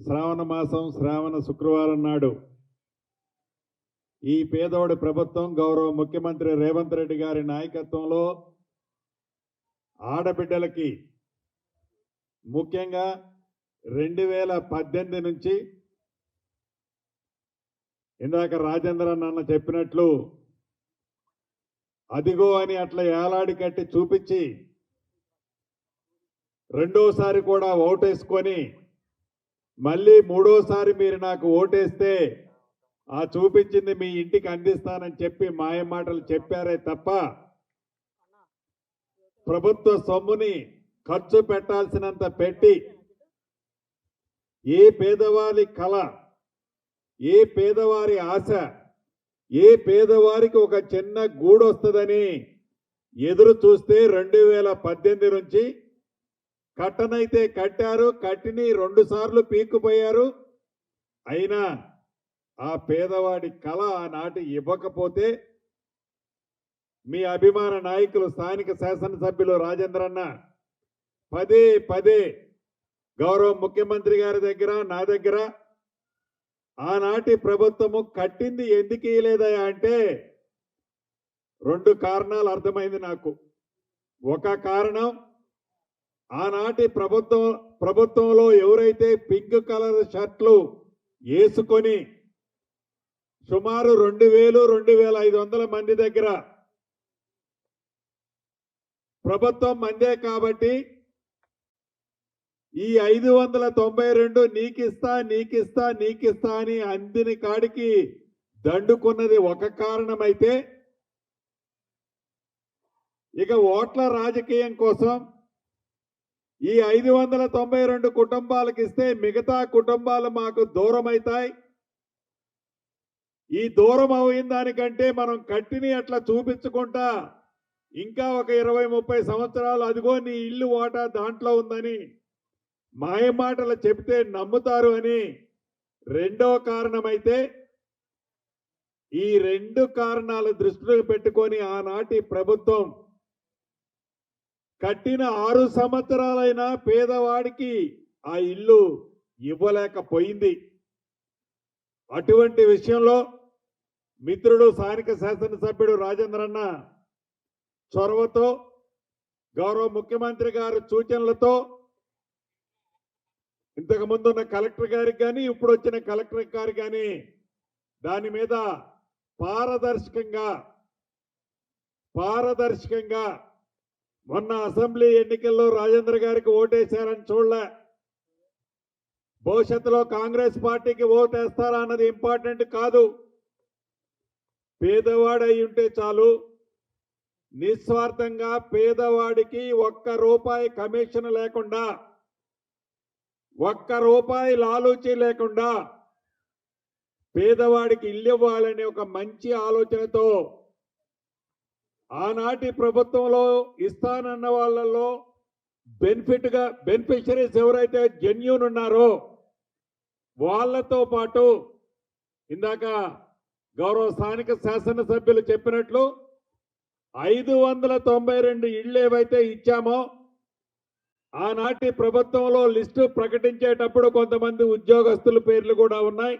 శ్రావణ మాసం శ్రావణ శుక్రవారం నాడు ఈ పేదోడి ప్రభుత్వం గౌరవ ముఖ్యమంత్రి రేవంత్ రెడ్డి గారి నాయకత్వంలో ఆడబిడ్డలకి ముఖ్యంగా రెండు వేల పద్దెనిమిది నుంచి ఇందాక రాజేంద్ర నాన్న చెప్పినట్లు అదిగో అని అట్లా ఏలాడి కట్టి చూపించి రెండోసారి కూడా ఓటేసుకొని మళ్ళీ మూడోసారి మీరు నాకు ఓటేస్తే ఆ చూపించింది మీ ఇంటికి అందిస్తానని చెప్పి మాయ మాటలు చెప్పారే తప్ప ప్రభుత్వ సొమ్ముని ఖర్చు పెట్టాల్సినంత పెట్టి ఏ పేదవారి కళ ఏ పేదవారి ఆశ ఏ పేదవారికి ఒక చిన్న గూడు వస్తుందని ఎదురు చూస్తే రెండు వేల పద్దెనిమిది నుంచి కట్టనైతే కట్టారు కట్టిని రెండు సార్లు పీక్కుపోయారు. అయినా ఆ పేదవాడి కళ ఆనాటి ఇవ్వకపోతే మీ అభిమాన నాయకులు స్థానిక శాసనసభ్యులు రాజేంద్రన్న పదే పదే గౌరవ ముఖ్యమంత్రి గారి దగ్గర నా దగ్గర ఆనాటి ప్రభుత్వము కట్టింది ఎందుకు ఇయలేదయా అంటే రెండు కారణాలు అర్థమైంది నాకు. ఒక కారణం ఆనాటి ప్రభుత్వం ప్రభుత్వంలో ఎవరైతే పింక్ కలర్ షర్ట్లు వేసుకొని సుమారు రెండు వేలు రెండు వేల ఐదు వందల మంది దగ్గర ప్రభుత్వం మందే కాబట్టి ఈ ఐదు వందల తొంభై రెండు నీకిస్తా నీకిస్తా నీకిస్తా అని అందిని కాడికి దండుకున్నది ఒక కారణమైతే ఇక ఓట్ల రాజకీయం కోసం ఈ ఐదు వందల తొంభై రెండు కుటుంబాలకు ఇస్తే మిగతా కుటుంబాలు మాకు దూరం అవుతాయి ఈ దూరం అయిన దానికంటే మనం కట్టిని అట్లా చూపించుకుంటా ఇంకా ఒక ఇరవై ముప్పై సంవత్సరాలు అదిగో నీ ఇల్లు వాటా దాంట్లో ఉందని మాయమాటలు చెబితే నమ్ముతారు అని రెండో కారణమైతే ఈ రెండు కారణాలు దృష్టిలో పెట్టుకొని ఆనాటి ప్రభుత్వం కట్టిన ఆరు సంవత్సరాలైనా పేదవాడికి ఆ ఇల్లు ఇవ్వలేకపోయింది. అటువంటి విషయంలో మిత్రుడు స్థానిక శాసనసభ్యుడు రాజేంద్రన్న చొరవతో గౌరవ ముఖ్యమంత్రి గారి సూచనలతో ఇంతకు ముందున్న కలెక్టర్ గారికి కానీ ఇప్పుడు వచ్చిన కలెక్టర్ గారికి కానీ దాని మీద పారదర్శకంగా పారదర్శకంగా మొన్న అసెంబ్లీ ఎన్నికల్లో రాజేంద్ర గారికి ఓటేశారని చూడలే. భవిష్యత్తులో కాంగ్రెస్ పార్టీకి ఓటేస్తారా అన్నది ఇంపార్టెంట్ కాదు. పేదవాడై ఉంటే చాలు. నిస్వార్థంగా పేదవాడికి ఒక్క రూపాయి కమిషన్ లేకుండా ఒక్క రూపాయి లాలూచి లేకుండా పేదవాడికి ఇల్లు ఇవ్వాలనే ఒక మంచి ఆలోచనతో ఆనాటి ప్రభుత్వంలో ఇస్తానన్న వాళ్ళలో బెనిఫిట్గా బెనిఫిషరీస్ ఎవరైతే జెన్యూన్ ఉన్నారో వాళ్ళతో పాటు ఇందాక గౌరవ స్థానిక శాసనసభ్యులు చెప్పినట్లు ఐదు వందల తొంభై రెండు ఇళ్ళు ఏవైతే ఇచ్చామో ఆనాటి ప్రభుత్వంలో లిస్టు ప్రకటించేటప్పుడు కొంతమంది ఉద్యోగస్తుల పేర్లు కూడా ఉన్నాయి.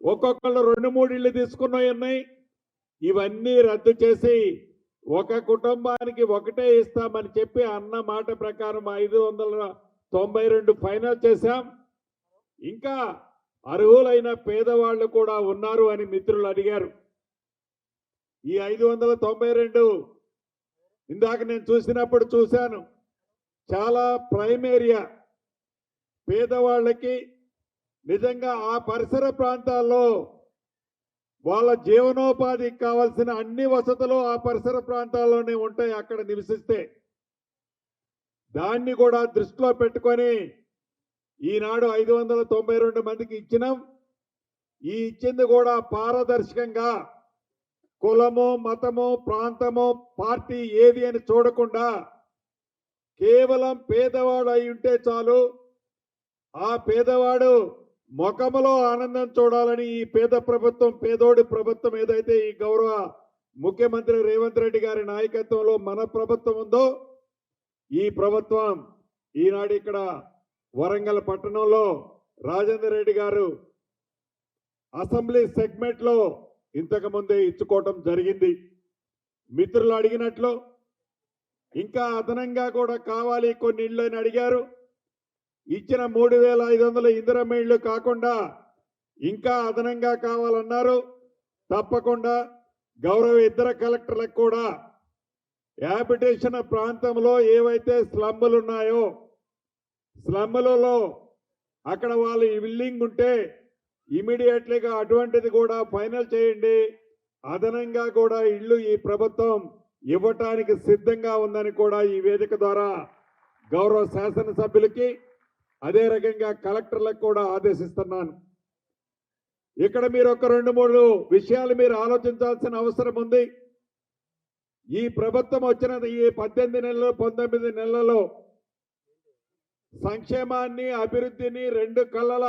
ఒక్కొక్కళ్ళు రెండు మూడు ఇళ్ళు తీసుకున్నవి ఉన్నాయి. ఇవన్నీ రద్దు చేసి ఒక కుటుంబానికి ఒకటే ఇస్తామని చెప్పి అన్న మాట ప్రకారం ఐదు వందల తొంభై రెండు ఫైనల్ చేశాం. ఇంకా అర్హులైన పేదవాళ్ళు కూడా ఉన్నారు అని మిత్రులు అడిగారు. ఈ ఐదు వందల తొంభై రెండు ఇందాక నేను చూసినప్పుడు చూశాను. చాలా ప్రైమ్ ఏరియా పేదవాళ్ళకి నిజంగా ఆ పరిసర ప్రాంతాల్లో వాళ్ళ జీవనోపాధికి కావాల్సిన అన్ని వసతులు ఆ పరిసర ప్రాంతాల్లోనే ఉంటాయి అక్కడ నివసిస్తే. దాన్ని కూడా దృష్టిలో పెట్టుకొని ఈనాడు ఐదు వందల తొంభై రెండు మందికి ఇచ్చినాం. ఈ ఇచ్చింది కూడా పారదర్శకంగా కులము మతము ప్రాంతము పార్టీ ఏది అని చూడకుండా కేవలం పేదవాడు అయి ఉంటే చాలు. ఆ పేదవాడు ముఖములో ఆనందం చూడాలని ఈ పేద ప్రభుత్వం పేదోడి ప్రభుత్వం ఏదైతే ఈ గౌరవ ముఖ్యమంత్రి రేవంత్ రెడ్డి గారి నాయకత్వంలో మన ప్రభుత్వం ఉందో ఈ ప్రభుత్వం ఈనాడు ఇక్కడ వరంగల్ పట్టణంలో రాజేందర్ రెడ్డి గారు అసెంబ్లీ సెగ్మెంట్లో ఇంతకు ముందే ఇచ్చుకోవటం జరిగింది. మిత్రులు అడిగినట్లు ఇంకా అదనంగా కూడా కావాలి కొన్ని ఇళ్ళు అని అడిగారు. ఇచ్చిన మూడు వేల ఐదు వందల ఇందిరమ్మ ఇళ్ళు కాకుండా ఇంకా అదనంగా కావాలన్నారు. తప్పకుండా గౌరవ ఇద్దరు కలెక్టర్లకు కూడా యాబిటేషన్ ప్రాంతంలో ఏవైతే స్లమ్ములు ఉన్నాయో స్లమ్ములలో అక్కడ వాళ్ళు విల్లింగ్ ఉంటే ఇమీడియట్లీగా అటువంటిది కూడా ఫైనల్ చేయండి. అదనంగా కూడా ఇల్లు ఈ ప్రభుత్వం ఇవ్వటానికి సిద్ధంగా ఉందని కూడా ఈ వేదిక ద్వారా గౌరవ శాసనసభ్యులకి అదే రకంగా కలెక్టర్లకు కూడా ఆదేశిస్తున్నాను. ఇక్కడ మీరు ఒక రెండు మూడు విషయాలు మీరు ఆలోచించాల్సిన అవసరం ఉంది. ఈ ప్రభుత్వం వచ్చిన ఈ పద్దెనిమిది నెలలు పంతొమ్మిది నెలలలో సంక్షేమాన్ని అభివృద్ధిని రెండు కళ్ళల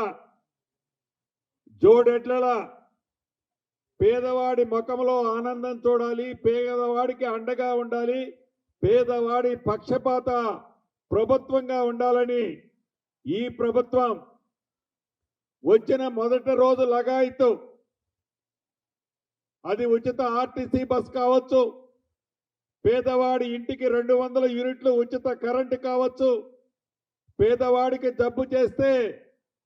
జోడెట్ల పేదవాడి ముఖంలో ఆనందం చూడాలి పేదవాడికి అండగా ఉండాలి పేదవాడి పక్షపాత ప్రభుత్వంగా ఉండాలని ఈ ప్రభుత్వం వచ్చిన మొదటి రోజు లగాయితు. అది ఉచిత ఆర్టీసీ బస్ కావచ్చు. పేదవాడి ఇంటికి రెండు వందల యూనిట్లు ఉచిత కరెంటు కావచ్చు. పేదవాడికి జబ్బు చేస్తే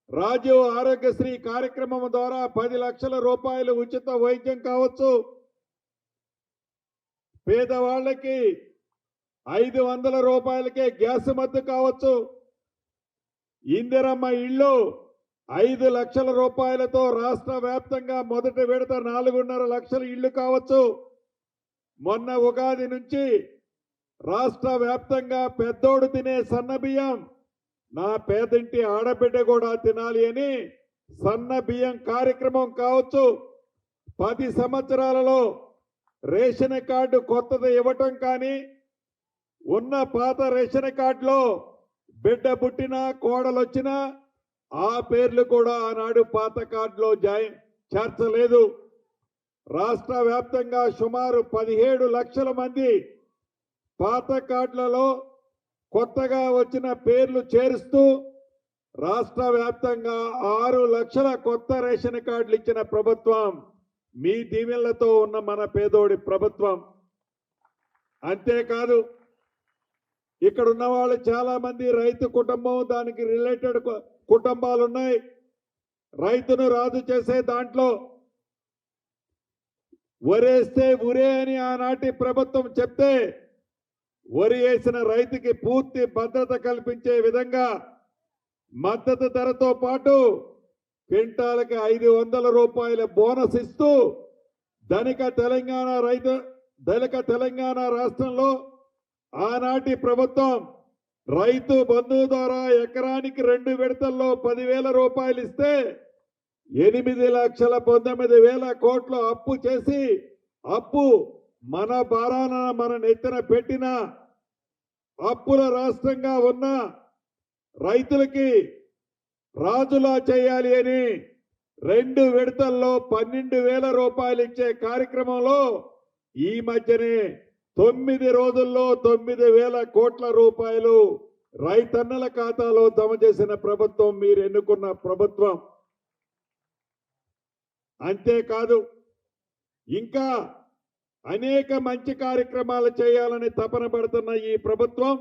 రాజీవ్ ఆరోగ్యశ్రీ కార్యక్రమం ద్వారా పది లక్షల రూపాయలు ఉచిత వైద్యం కావచ్చు. పేదవాళ్ళకి ఐదు వందల రూపాయలకే గ్యాస్ మద్దు కావచ్చు. ఇందిరమ్మ ఇల్లు ఐదు లక్షల రూపాయలతో రాష్ట్ర వ్యాప్తంగా మొదటి విడత నాలుగున్నర లక్షల ఇల్లు కావచ్చు. మొన్న ఉగాది నుంచి రాష్ట్ర వ్యాప్తంగా పెద్దోడు తినే సన్న బియ్యం నా పేదింటి ఆడబిడ్డ కూడా తినాలి అని సన్న బియ్యం కార్యక్రమం కావచ్చు. పది సంవత్సరాలలో రేషన్ కార్డు కొత్తది ఇవ్వటం కానీ ఉన్న పాత రేషన్ కార్డులో బిడ్డ పుట్టినా కోడలు వచ్చినా ఆ పేర్లు కూడా ఆనాడు పాత కార్డులో జాయిన్ చేర్చలేదు. రాష్ట్ర వ్యాప్తంగా సుమారు పదిహేడు లక్షల మంది పాత కార్డులలో కొత్తగా వచ్చిన పేర్లు చేరుస్తూ రాష్ట్ర వ్యాప్తంగా ఆరు లక్షల కొత్త రేషన్ కార్డులు ఇచ్చిన ప్రభుత్వం మీ దీవెనలతో ఉన్న మన పేదోడి ప్రభుత్వం. అంతేకాదు ఇక్కడ ఉన్న వాళ్ళు చాలా మంది రైతు కుటుంబం దానికి రిలేటెడ్ కుటుంబాలు ఉన్నాయి రైతును రాజు చేసే దాంట్లో వరేస్తే ఉరే అని ఆనాటి ప్రభుత్వం చెప్తే వరి వేసిన రైతుకి పూర్తి భద్రత కల్పించే విధంగా మద్దతు ధరతో పాటు క్వింటాలకి ఐదు వందల రూపాయల బోనస్ ఇస్తూ ధనిక తెలంగాణ రైతు ధనిక తెలంగాణ రాష్ట్రంలో ఆనాటి ప్రభుత్వం రైతు బంధు ద్వారా ఎకరానికి రెండు విడతల్లో పదివేల రూపాయలు ఇస్తే ఎనిమిది లక్షల పంతొమ్మిది వేల కోట్లు అప్పు చేసి అప్పు మన భారాన మన నెత్తిన పెట్టిన అప్పుల రాష్ట్రంగా ఉన్న రైతులకి రాజులా చేయాలి అని రెండు విడతల్లో పన్నెండు వేల రూపాయలు ఇచ్చే కార్యక్రమంలో ఈ మధ్యనే తొమ్మిది రోజుల్లో తొమ్మిది వేల కోట్ల రూపాయలు రైతన్నల ఖాతాలో జమ చేసిన ప్రభుత్వం మీరు ఎన్నుకున్న ప్రభుత్వం. అంతేకాదు ఇంకా అనేక మంచి కార్యక్రమాలు చేయాలని తపన పడుతున్న ఈ ప్రభుత్వం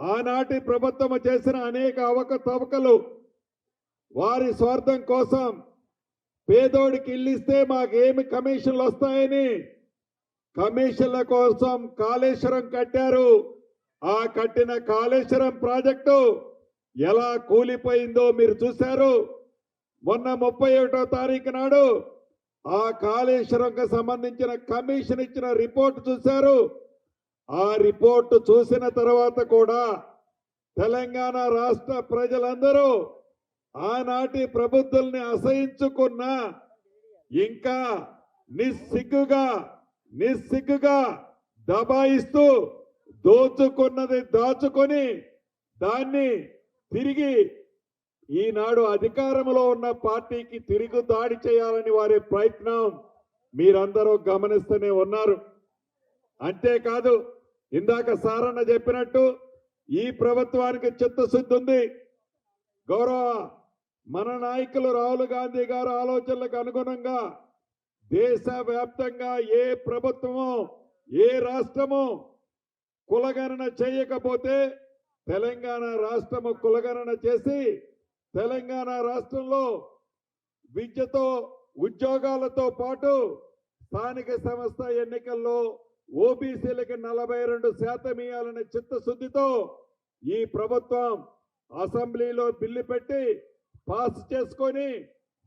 ఆనాటి ప్రభుత్వం చేసిన అనేక అవకతవకలు వారి స్వార్థం కోసం పేదోడికి ఇల్లిస్తే మాకేమి కమిషన్లు వస్తాయని కమిషన్ల కోసం కాళేశ్వరం కట్టారు. ఆ కట్టిన కాళేశ్వరం ప్రాజెక్టు ఎలా కూలిపోయిందో మీరు చూశారు. మొన్న ముప్పై ఒకటో తారీఖు నాడు ఆ కాళేశ్వరంకి సంబంధించిన కమిషన్ ఇచ్చిన రిపోర్ట్ చూశారు. ఆ రిపోర్ట్ చూసిన తర్వాత కూడా తెలంగాణ రాష్ట్ర ప్రజలందరూ ఆనాటి ప్రభుత్వాల్ని అసహించుకున్న ఇంకా నిస్సిగ్గుగా నిస్సిగ్గుగా దబాయిస్తూ దోచుకున్నది దాచుకొని దాన్ని తిరిగి ఈనాడు అధికారంలో ఉన్న పార్టీకి తిరిగి దాడి చేయాలని వారి ప్రయత్నం మీరందరూ గమనిస్తూనే ఉన్నారు. అంతేకాదు ఇందాక సారన్న చెప్పినట్టు ఈ ప్రభుత్వానికి చిత్తశుద్ధి ఉంది. గౌరవ మన నాయకులు రాహుల్ గాంధీ గారు ఆలోచనలకు అనుగుణంగా దేశవ్యాప్తంగా ఏ ప్రభుత్వము ఏ రాష్ట్రము కులగణన చేయకపోతే తెలంగాణ రాష్ట్రము కులగణన చేసి తెలంగాణ రాష్ట్రంలో విద్యతో ఉద్యోగాలతో పాటు స్థానిక సంస్థ ఎన్నికల్లో ఓబీసీలకి నలభై రెండు శాతం ఇవ్వాలనే చిత్తశుద్ధితో ఈ ప్రభుత్వం అసెంబ్లీలో బిల్లు పెట్టి పాస్ చేసుకొని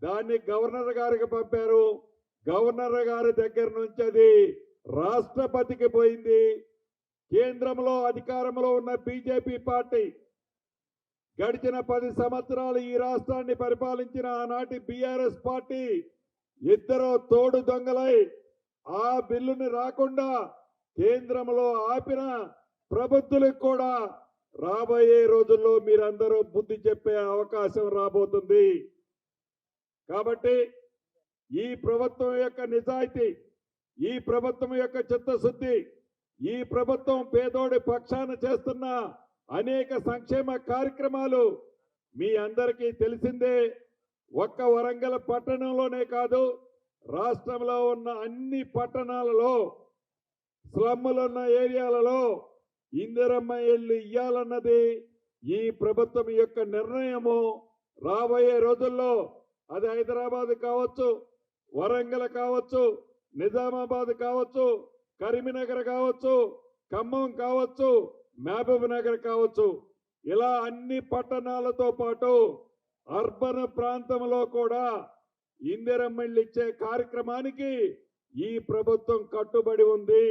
దాన్ని గవర్నర్ గారికి పంపారు. గవర్నర్ గారి దగ్గర నుంచి అది రాష్ట్రపతికి పోయింది. కేంద్రంలో అధికారంలో ఉన్న బీజేపీ పార్టీ గడిచిన పది సంవత్సరాలు ఈ రాష్ట్రాన్ని పరిపాలించిన ఆనాటి బీఆర్ఎస్ పార్టీ ఇద్దరు తోడు దొంగలై ఆ బిల్లుని రాకుండా కేంద్రంలో ఆపిన ప్రబుద్ధులకు కూడా రాబోయే రోజుల్లో మీరందరూ బుద్ధి చెప్పే అవకాశం రాబోతుంది. కాబట్టి ఈ ప్రభుత్వం యొక్క నిజాయితీ ఈ ప్రభుత్వం యొక్క చిత్తశుద్ధి ఈ ప్రభుత్వం పేదోడి పక్షాన చేస్తున్న అనేక సంక్షేమ కార్యక్రమాలు మీ అందరికీ తెలిసిందే. ఒక్క వరంగల్ పట్టణంలోనే కాదు రాష్ట్రంలో ఉన్న అన్ని పట్టణాలలో స్లమ్ములున్న ఏరియాలలో ఇందిరమ్మ ఇల్లు ఇయ్యాలన్నది ఈ ప్రభుత్వం యొక్క నిర్ణయము. రాబోయే రోజుల్లో అది హైదరాబాద్ కావచ్చు వరంగల్ కావచ్చు నిజామాబాద్ కావచ్చు కరీంనగర్ కావచ్చు ఖమ్మం కావచ్చు మహబూబ్ నగర్ కావచ్చు. ఇలా అన్ని పట్టణాలతో పాటు అర్బన్ ప్రాంతంలో కూడా ఇందిరమ్మ ఇల్లు ఇచ్చే కార్యక్రమానికి ఈ ప్రభుత్వం కట్టుబడి ఉంది.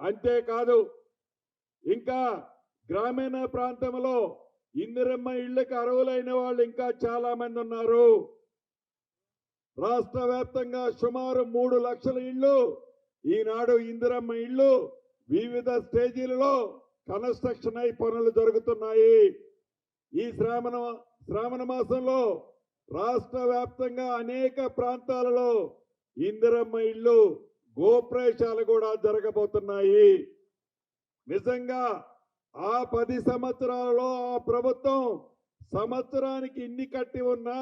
అంతేకాదు ఇంకా గ్రామీణ ప్రాంతంలో ఇందిరమ్మ ఇళ్ళకి అర్హులైన వాళ్ళు ఇంకా చాలా మంది ఉన్నారు. రాష్ట్ర వ్యాప్తంగా సుమారు మూడు లక్షల ఇళ్ళు ఈనాడు ఇందిరమ్మ ఇళ్ళు వివిధ స్టేజీలలో కన్స్ట్రక్షన్ అయి పనులు జరుగుతున్నాయి. ఈ శ్రావణ శ్రావణ మాసంలో రాష్ట్ర వ్యాప్తంగా అనేక ప్రాంతాలలో ఇందిరమ్మ ఇళ్ళు గోప్రవేశాలు కూడా జరగబోతున్నాయి. నిజంగా ఆ పది సంవత్సరాలలో ఆ ప్రభుత్వం సంవత్సరానికి ఇన్ని కట్టి ఉన్నా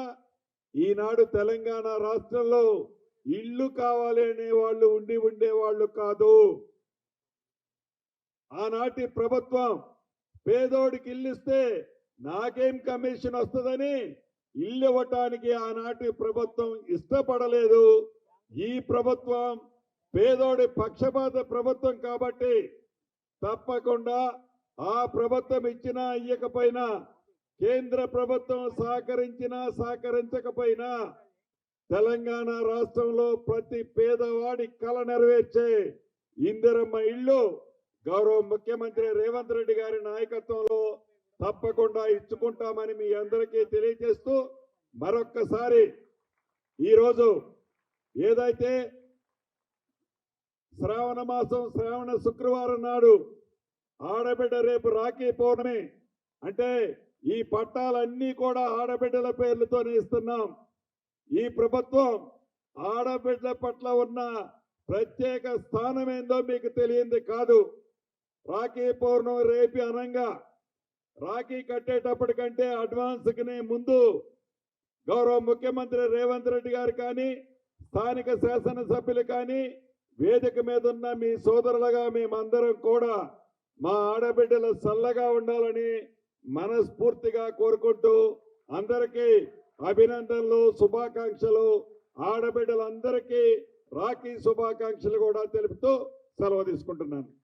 ఈనాడు తెలంగాణ రాష్ట్రంలో ఇల్లు కావాలి అనే వాళ్ళు ఉండి ఉండేవాళ్ళు కాదు. ఆనాటి ప్రభుత్వం పేదోడికి ఇల్లిస్తే నాకేం కమిషన్ వస్తుందని ఇల్లు ఇవ్వటానికి ఆనాటి ప్రభుత్వం ఇష్టపడలేదు. ఈ ప్రభుత్వం పేదోడి పక్షపాత ప్రభుత్వం కాబట్టి తప్పకుండా ఆ ప్రభుత్వం ఇచ్చినా ఇయ్యకపోయినా కేంద్ర ప్రభుత్వం సహకరించినా సహకరించకపోయినా తెలంగాణ రాష్ట్రంలో ప్రతి పేదవాడి కళ నెరవేర్చే ఇందిరమ్మ ఇల్లు గౌరవ ముఖ్యమంత్రి రేవంత్ రెడ్డి గారి నాయకత్వంలో తప్పకుండా ఇచ్చుకుంటామని మీ అందరికీ తెలియజేస్తూ మరొక్కసారి ఈరోజు ఏదైతే శ్రావణ మాసం శ్రావణ శుక్రవారం నాడు ఆడబిడ్డ రేపు రాఖీ పౌర్ణమి అంటే ఈ పట్టాలన్నీ కూడా ఆడబిడ్డల పేర్లతోనే ఇస్తున్నాం. ఈ ప్రభుత్వం ఆడబిడ్డల పట్ల ఉన్న ప్రత్యేక స్థానం ఏందో మీకు తెలియంది కాదు. రాఖీ పౌర్ణమి రేపి అనంగా రాఖీ కట్టేటప్పటికంటే అడ్వాన్స్కినే ముందు గౌరవ ముఖ్యమంత్రి రేవంత్ రెడ్డి గారు కానీ స్థానిక శాసనసభ్యులు కానీ వేదిక మీద ఉన్న మీ సోదరులుగా మేమందరం కూడా మా ఆడబిడ్డలు చల్లగా ఉండాలని మనస్ఫూర్తిగా కోరుకుంటూ అందరికీ అభినందనలు శుభాకాంక్షలు ఆడబిడ్డలందరికీ రాఖీ శుభాకాంక్షలు కూడా తెలుపుతూ సెలవు తీసుకుంటున్నాను.